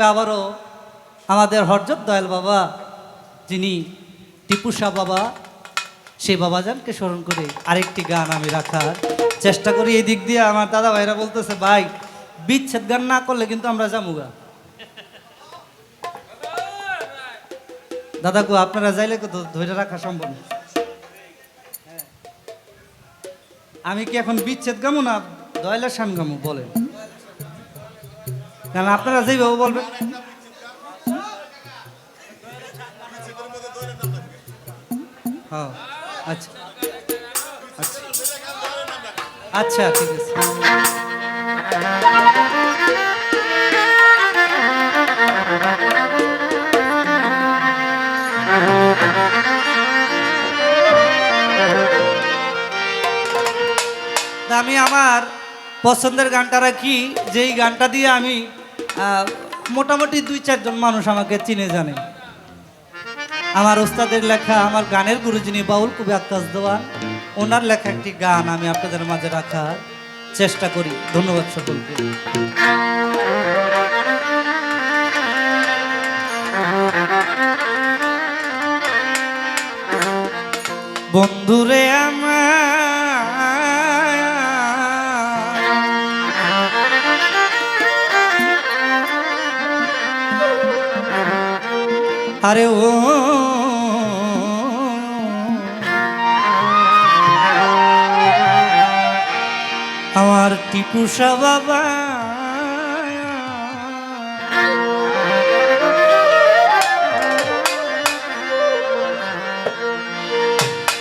থাকবে আবারও আমাদের হরজত দয়াল বাবা, যিনি টিপু শাহ বাবা, সেই বাবাজানকে স্মরণ করে আরেকটি গান আমি রাখার চেষ্টা করি। এই দিক দিয়ে আমার দাদা ভাইরা বলতেছে, ভাই, বিচ্ছেদ গান না করলে কিন্তু আমরা যামুগা। দাদা গো আপনারা যাইলে তো ধরে রাখা সম্ভব না। আমি কি এখন বিচ্ছেদ গামু না দয়লার সান গামু বলেন? কারণ আপনারা যেভাবে বলবেন। হ্যাঁ আচ্ছা। আচ্ছা আচ্ছা ঠিক আছে। আমি আমার পছন্দের গানটা রাখি, যেই গানটা দিয়ে আমি মোটামুটি দুই, চারজন মানুষ আমাকে চিনে জানে। আমার ওস্তাদের লেখা, আমার গানের গুরু যিনি বাউল কবি আকাশ দেওয়ান, ওনার লেখা একটি গান আমি আপনাদের মাঝে রাখার চেষ্টা করি। ধন্যবাদ সকলকে। বন্ধুরে আরে ও। আমার টিপুসা বাবা।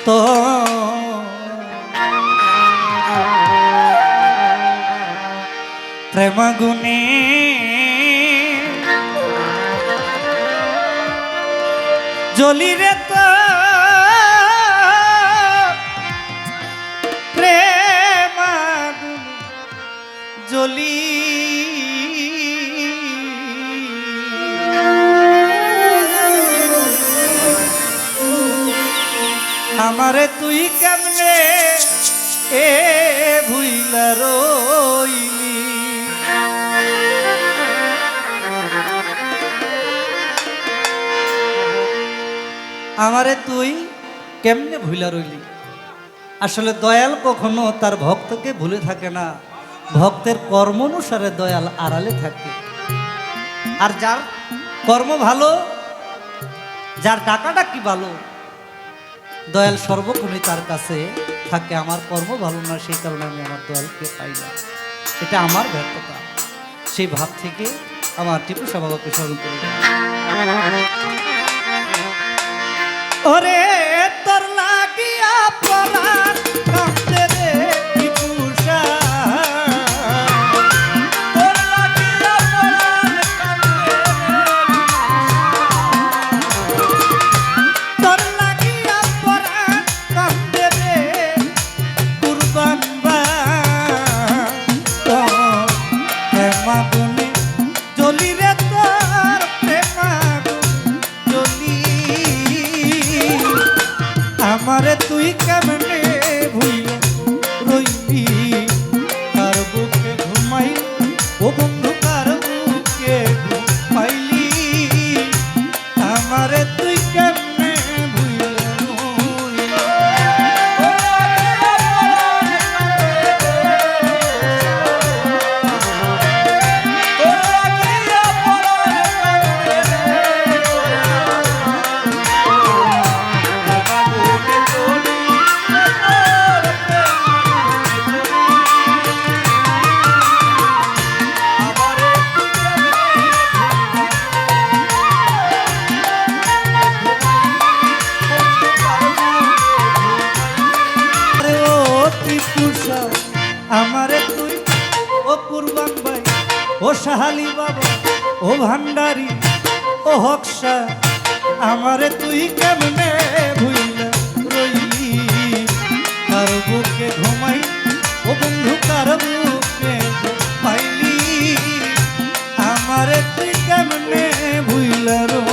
তো। প্রেমাগুনে জলি রে তো। প্রেমাগুনে জলি। আমারে তুই কেমনে এ ভুইলা রইলি? আমারে তুই কেমনে ভুলা রইলি? আসলে দয়াল কখনো তার ভক্তকে ভুলে থাকে না। ভক্তের কর্ম অনুসারে দয়াল আড়ালে থাকে। আর যার কর্ম ভালো, যার টাকাটা কি ভালো, দয়াল সর্বক্ষণই তার কাছে থাকে। আমার কর্ম ভালো না, সেই কারণে আমি আমার দয়ালকে পাই না। এটা আমার ব্যর্থতা। সেই ভাব থেকে আমার টিপু বাবাকে স্মরণ করি। ওরে আমারে তুই কেমনে আমারে তুই, ও কুরবান ভাই, ও সাহালি বাবা, ও ভান্ডারি, ও হকসা, আমারে তুই কেমনে ও আমারে তুই কেমনে ভুইলা রইলি?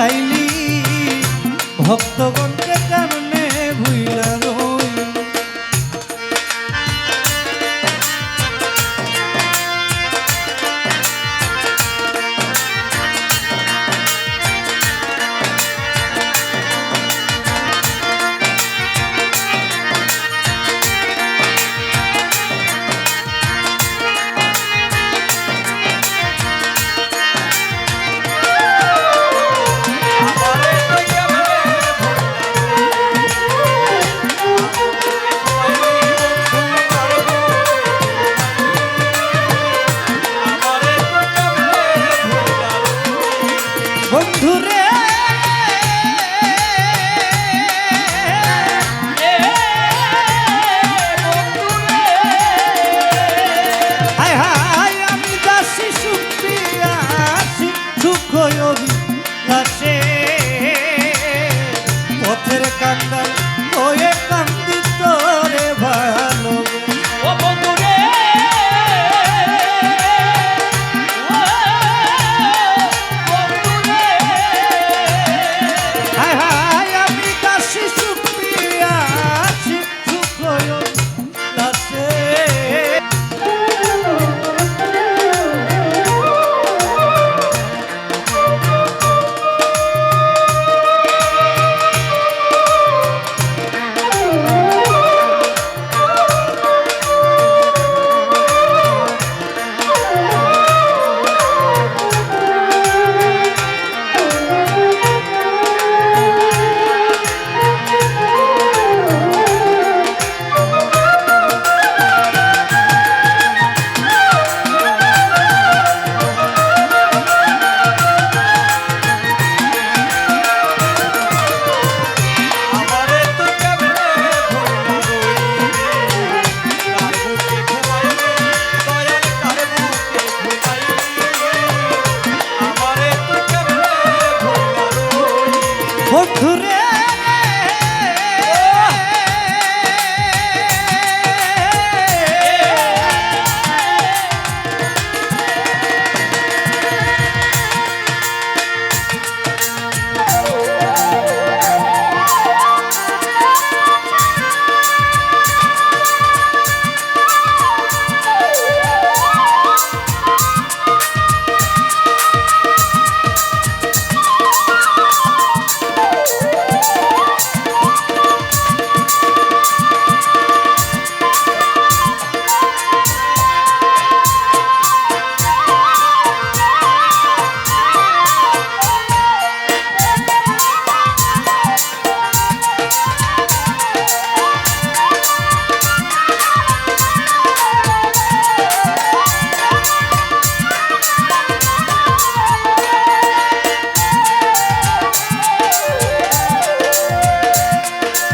তাইলি ভক্তগণকে কেমনে ভুইলা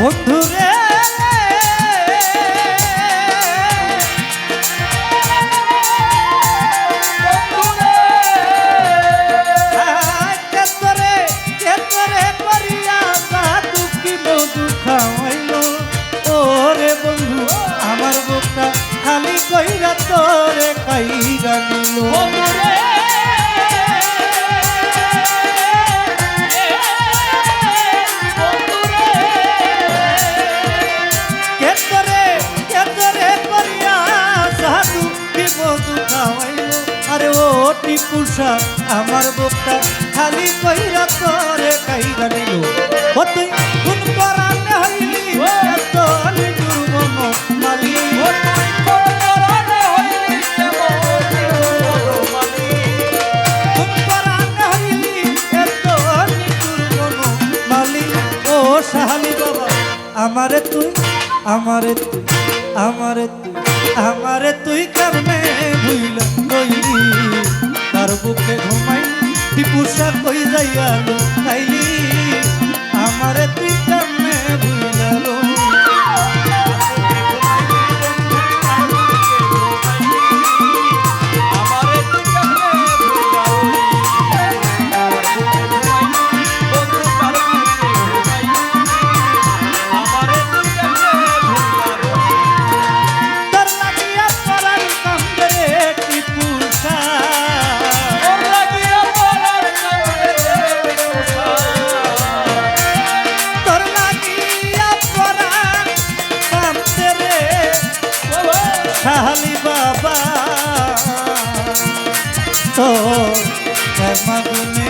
বন্ধুরে টিপুষা আমার বুকটা খালি কইরা তোরে কাইরা নিল। ও তুই কোন পরানে হইলি নিটুর মন মালি ও তুই কোন হইলি পরানে হইলি মালি ও বাবা আমারে তুই আমারে তুই আমারে তুই আমারে তুই কেমনে ভুইলা কইলি? তার বুকে ঘুমাই টিপুষা কই যাই আলো খাইলি আমারে তুই প্রেমাগুনে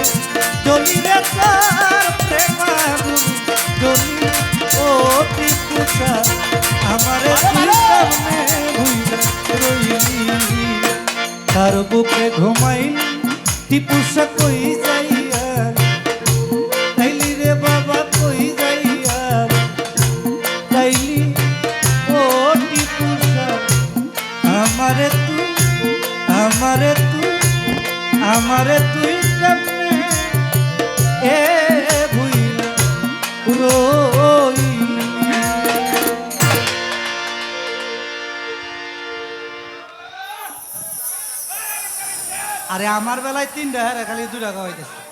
জলি রে তার প্রেমাগুন জলি, ও টিপুষা আমারে সামনে ভুইলা রইলি। তার বুকে ঘুমাই টিপুষা কই যাইয়া তাইলি রে বাবা কই যাইয়া তাইলি, ও টিপুষা আমারে তুই আমারে তুই আমারে তুই এ আরে আমার বেলায় তিনটা হ্যাঁ খালি দুটা খাওয়াইতেছে।